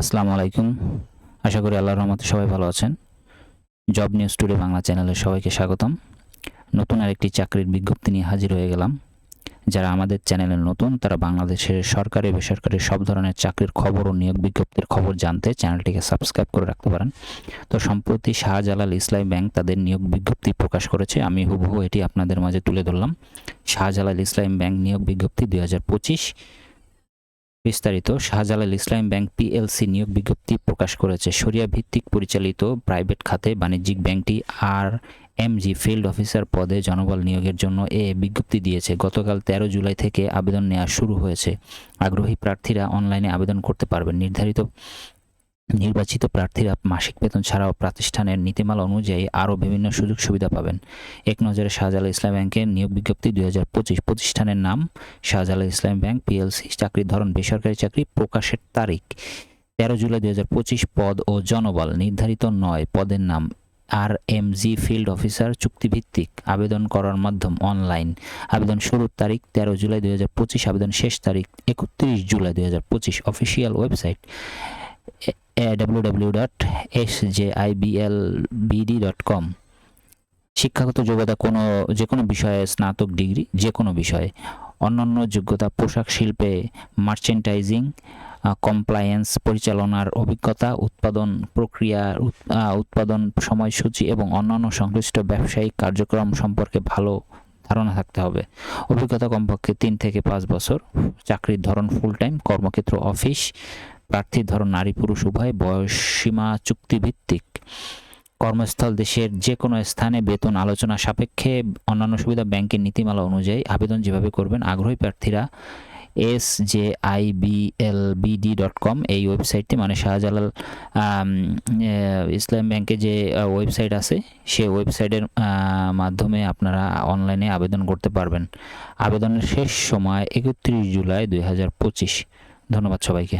আসসালামু আলাইকুম। আশা করি আল্লাহর রহমতে সবাই ভালো আছেন। জব নিউজ টুডে বাংলা চ্যানেলে সবাইকে স্বাগতম। নতুন আরেকটি চাকরির বিজ্ঞপ্তি নিয়ে হাজির হয়ে গেলাম। যারা আমাদের চ্যানেলে নতুন, তারা বাংলাদেশের সরকারি, বেসরকারি সব ধরনের চাকরির খবর ও নিয়োগ বিজ্ঞপ্তির খবর জানতে চ্যানেলটিকে সাবস্ক্রাইব করে রাখতে পারেন। তো সম্প্রতি শাহজালাল ইসলামী ব্যাংক তাদের নিয়োগ বিজ্ঞপ্তি প্রকাশ করেছে। আমি হুবহু এটি আপনাদের মাঝে তুলে ধরলাম। শাহজালাল ইসলামী ব্যাংক নিয়োগ বিজ্ঞপ্তি দুই হাজার পঁচিশ বিস্তারিত শাহজালাল ইসলাম ব্যাংক পিএলসি নিয়োগ বিজ্ঞপ্তি প্রকাশ করেছে। সরিয়া ভিত্তিক পরিচালিত প্রাইভেট খাতে বাণিজ্যিক ব্যাংকটি আর এমজি ফিল্ড অফিসার পদে জনবল নিয়োগের জন্য এ বিজ্ঞপ্তি দিয়েছে। গতকাল তেরো জুলাই থেকে আবেদন নেওয়া শুরু হয়েছে। আগ্রহী প্রার্থীরা অনলাইনে আবেদন করতে পারবেন। নির্ধারিত নির্বাচিত প্রার্থীরা মাসিক বেতন ছাড়াও প্রতিষ্ঠানের নীতিমালা অনুযায়ী আরও বিভিন্ন সুযোগ সুবিধা পাবেন। এক নজরে শাহজালাল ইসলাম ব্যাংকের নিয়োগ বিজ্ঞপ্তি দুই হাজার পঁচিশ প্রতিষ্ঠানের নাম, শাহজালাল ইসলাম ব্যাংক পিএলসি চাকরির ধরন, বেসরকারি চাকরি প্রকাশের তারিখ, তেরো জুলাই দুই হাজার পঁচিশ পদ ও জনবল, নির্ধারিত নয় পদের নাম R M G field officer চুক্তিভিত্তিক আবেদন করার মাধ্যম অনলাইন, আবেদন শুরুর তারিখ তেরো জুলাই দুই হাজার পঁচিশ, আবেদন শেষ তারিখ একত্রিশ জুলাই দুই হাজার পঁচিশ, অফিসিয়াল ওয়েবসাইট কম শিক্ষাগত যোগ্যতা কোনো, যে কোনো বিষয়ে স্নাতক ডিগ্রি, যে কোনো বিষয়ে। অন্যান্য যোগ্যতা, পোশাক শিল্পে মার্চেন্টাইজিং কমপ্লায়েন্স পরিচালনার অভিজ্ঞতা, উৎপাদন প্রক্রিয়া উৎপাদন সময়সূচি এবং অন্যান্য সংশ্লিষ্ট ব্যবসায়িক কার্যক্রম সম্পর্কে ভালো ধারণা থাকতে হবে। অভিজ্ঞতা কমপক্ষে তিন থেকে পাঁচ বছর। চাকরির ধরন ফুল টাইম কর্মক্ষেত্র অফিস প্রার্থীর ধরন নারী পুরুষ উভয় বয়সসীমা চুক্তিভিত্তিক। কর্মস্থল দেশের যে কোনো স্থানে বেতন আলোচনা সাপেক্ষে অন্যান্য সুবিধা ব্যাংকের নীতিমালা অনুযায়ী আবেদন যেভাবে করবেন, আগ্রহী প্রার্থীরা S J I B L BD dot com, এই ওয়েবসাইটটি মানে শাহজালাল ইসলাম ব্যাংকে যে ওয়েবসাইট আছে সেই ওয়েবসাইটের মাধ্যমে আপনারা অনলাইনে আবেদন করতে পারবেন। আবেদনের শেষ সময় একত্রিশ জুলাই দুই হাজার পঁচিশ। ধন্যবাদ সবাইকে।